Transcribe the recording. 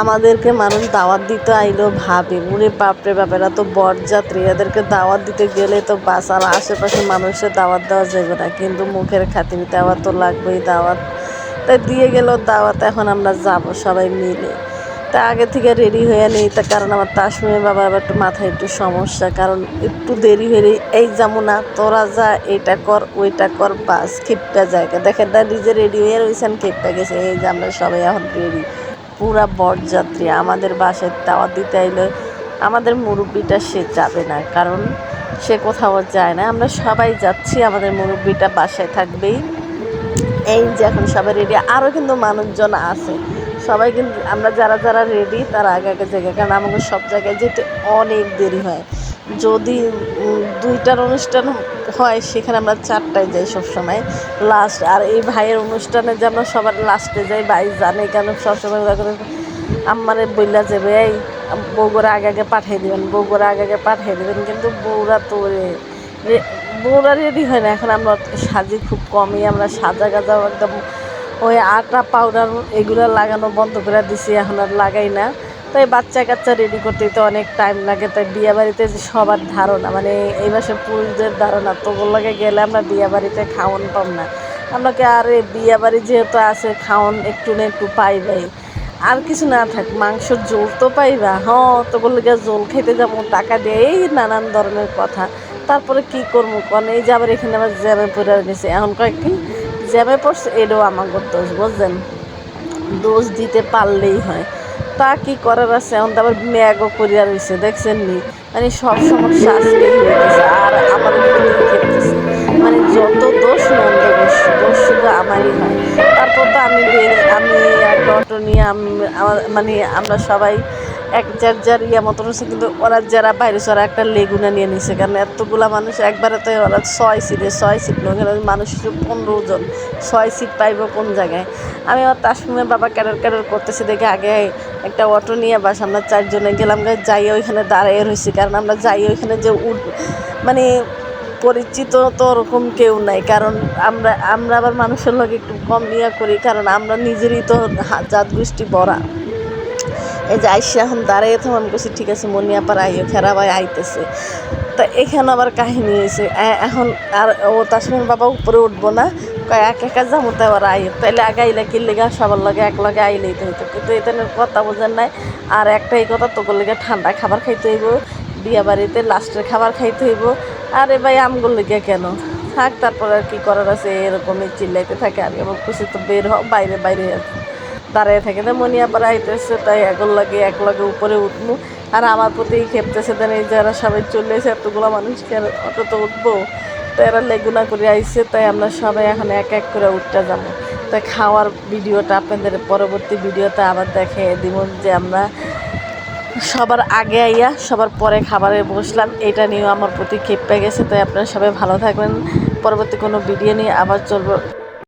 আমাদেরকে মানুষ দাওয়াত দিতে আইলো, ভাবে উরে বাপরে বাপেরা তো বরযাত্রী, এদেরকে দাওয়াত দিতে গেলে তো বাস আর আশেপাশে মানুষের দাওয়াত দেওয়া যাবে না। কিন্তু মুখের খাতির দেওয়া তো লাগবেই দাওয়াত। তাই দিয়ে গেল দাওয়াত, এখন আমরা যাব সবাই মিলে। তা আগে থেকে রেডি হয়ে নিই, তা কারণ আমার তাসমিমের বাবা আবার একটু মাথায় একটু সমস্যা, কারণ একটু দেরি হয়ে এই যাব না, তোরা যা, এটা কর, ওইটা কর, বাস খেপটা জায়গা। দেখেন না নিজে রেডি হয়ে রয়েছেন খেপটা গেছে। এই যে আমরা সবাই এখন রেডি পুরা বরযাত্রী আমাদের বাসায় দাওয়াত দিতে আইলে আমাদের মুরব্বিটা সে যাবে না, কারণ সে কোথাও যায় না। আমরা সবাই যাচ্ছি, আমাদের মুরব্বিটা বাসায় থাকবেই। এই যে এখন সবাই রেডি আরও কিন্তু মানুষজন আছে। সবাই কিন্তু আমরা যারা যারা রেডি তারা আগে আগে জায়গায় কারণ আমাকে সব জায়গায় যেতে অনেক দেরি হয়। যদি দুইটার অনুষ্ঠান হয়, সেখানে আমরা চারটায় যাই সবসময়। লাস্ট আর এই ভাইয়ের অনুষ্ঠানে যে আমরা সবার লাস্টে যাই, ভাই জানে কেন সবসময় আমারে বইলা যাবে, এই বউগুড়া আগে আগে পাঠিয়ে দেবেন বউগুড়া আগে আগে পাঠিয়ে দেবেন। কিন্তু বউরা তো বউরা রেডি হয় না। এখন আমরা সাজি খুব কমই, আমরা সাজা গাজা একদম ওই আটা পাউডার এগুলো লাগানো বন্ধ করে দিছি, এখন আর লাগাই না। তাই বাচ্চা কাচ্চা রেডি করতে তো অনেক টাইম লাগে, তাই বিয়ে বাড়িতে যে সবার ধারণা মানে এই মাসে পুরুষদের ধারণা তোগুলো লাগে গেলে আমরা বিয়ে বাড়িতে খাওয়ান পাম না। আপনাকে আরে বিয়ে বাড়ি যেহেতু আছে খাওয়ান একটু না একটু পাইবাই আর কিছু না থাক মাংসর ঝোল তো পাইবা। হ্যাঁ তোগুলো গিয়ে ঝোল খেতে যাব, টাকা দিয়ে, এই নানান ধরনের কথা। তারপরে কি করব কন? এই যে আবার এখানে আবার জ্যামে পড়ে গেছে এখন কয় কি? জ্যামে পড়ছে এটাও আমার দোষ বুঝলেন দোষ দিতে পারলেই হয়। তা কি করার আছে? এখন তারপর ম্যাগও করিয়া রয়েছে দেখছেন নি? মানে সব সমস্যা আজকে গেছে, আর আমার ক্ষেত্রে মানে যত দোষ নন্দ দোষ দোষ শুধু আমারই হয়। তারপর তো আমি বের- অটো নিয়ে মানে আমরা সবাই এক যার যার ইয়া মতন হচ্ছে কিন্তু ওরা যারা বাইরে ওরা একটা লেগুনা নিয়ে নিছে। কারণ এতগুলা মানুষ, একবারে তো ওরা ছয় সিটে ছয় সিট নয় মানুষ পনেরো জন। ছয় সিট পাইব কোন জায়গায়? আমি আমার তাসমিমের বাবা ক্যাডার ক্যাডার করতেছি দেখে আগে একটা অটো নিয়ে বাস, আমরা চারজনে গেলাম যাই ওইখানে দাঁড়িয়ে রয়েছি কারণ আমরা যাই ওইখানে যে উঠ মানে পরিচিত তো ওরকম কেউ নাই। কারণ আমরা আমরা আবার মানুষের লোক একটু কম ইয়া করি, কারণ আমরা নিজেরই তো জাত গোষ্ঠী বড়া। এই যে আইসা এখন দাঁড়িয়ে থাম আমি বলছি ঠিক আছে মনি আপার আইও খেরা ভাই আইতেছে। তা এখানে আবার কাহিনী হয়েছে এখন আর ও তাসমির বাবা উপরে উঠবো না এক একা যাব তাই ওরা আইও তাইলে আগে আইলে কি লেগে, সবার লগে এক লগে আইলেই তো হইতো। কিন্তু এখানে কথা বোঝেন নাই, আর একটাই কথা তোকে লেগে ঠান্ডা খাবার খাইতে হইব, বিয়া বাড়িতে লাস্টের খাবার খাইতে হইব আরে ভাই, আমগুলো লেগে কেন? থাক, তারপর আর কি করার আছে, এরকমই চিল্লাইতে থাকে। আমি আবার খুশি তো বের হও, বাইরে বাইরে দাঁড়িয়ে থাকে না, মনি আবার আইতেছে, তাই একর লাগে, এক লগে উপরে উঠবো। আর আমার প্রতি খেপতেছে দেন এই যারা সবাই চলে এসে এতগুলো মানুষকে আর অটো তো উঠবো, তো এরা লেগুনা করে আইসে তাই আমরা সবাই এখন এক এক করে উঠতে যাব। তাই খাওয়ার ভিডিওটা আপনাদের পরবর্তী ভিডিওতে আবার দেখে দিব যে আমরা সবার আগে আইয়া সবার পরে খাবারে বসলাম। এটা নিয়েও আমার প্রতি খেপে গেছে, তাই আপনারা সবাই ভালো থাকবেন। পরবর্তী কোনো ভিডিও নিয়ে আবার চলবো।